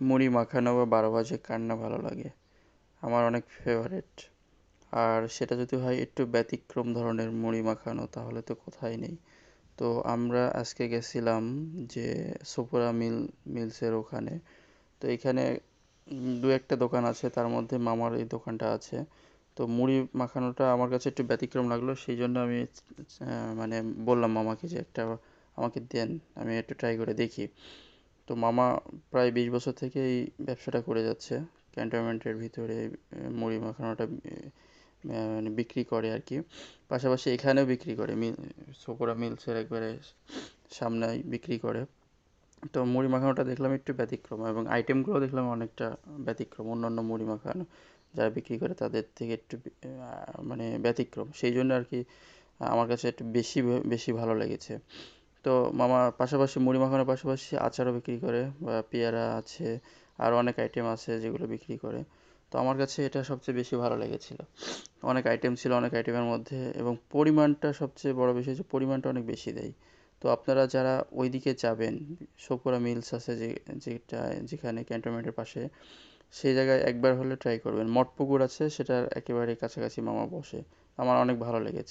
মুড়ি মাখানো বা বারো ভাজে কান্না ভালো লাগে। আমার অনেক ফেভারেট আর সেটা যদি হয় একটু ব্যতিক্রম ধরনের মুড়ি মাখানো, তাহলে তো কথাই নেই। তো আমরা আজকে গেছিলাম যে সুপুরা মিল মিলসের ওখানে। তো এখানে দু একটা দোকান আছে, তার মধ্যে মামার এই দোকানটা আছে। তো মুড়ি মাখানোটা আমার কাছে একটু ব্যতিক্রম লাগল, সেই জন্য আমি মানে বললাম মামাকে যে একটা আমাকে দেন, আমি একটু ট্রাই করে দেখি। তো মামা প্রায় বিশ বছর থেকে এই ব্যবসাটা করে যাচ্ছে, ক্যান্টনমেন্টের ভিতরে মুড়ি মাখানোটা মানে বিক্রি করে আর কি। পাশাপাশি এখানেও বিক্রি করে, মিল সোপোরা মিলসের একবারে সামনেই বিক্রি করে। তো মুড়ি মাখানোটা দেখলাম একটু ব্যতিক্রম এবং আইটেমগুলো দেখলাম অনেকটা ব্যতিক্রম। অন্যান্য মুড়ি মাখানো যারা বিক্রি করে তাদের থেকে একটু মানে ব্যতিক্রম। সেই জন্য আর কি আমার কাছে একটু বেশি বেশি ভালো লেগেছে। তো মামা পাশাপাশি মুড়ি মাখানোর পাশাপাশি আচারও বিক্রি করে বা পেয়ারা আছে, আর অনেক আইটেম আছে যেগুলো বিক্রি করে। তো আমার কাছে এটা সবচেয়ে বেশি ভালো লেগেছিলো। অনেক আইটেম ছিল অনেক আইটেমের মধ্যে এবং পরিমাণটা সবচেয়ে বড় বিষয় হচ্ছে পরিমাণটা অনেক বেশি দেয়। তো আপনারা যারা ওই দিকে যাবেন সোপোরা মিলস আছে যে, যেটা, যেখানে ক্যান্টনমেন্টের পাশে, সেই জায়গায় একবার হলে ট্রাই করবেন। মঠপুকুর আছে, সেটার একেবারে কাছাকাছি মামা বসে। আমার অনেক ভালো লেগেছে।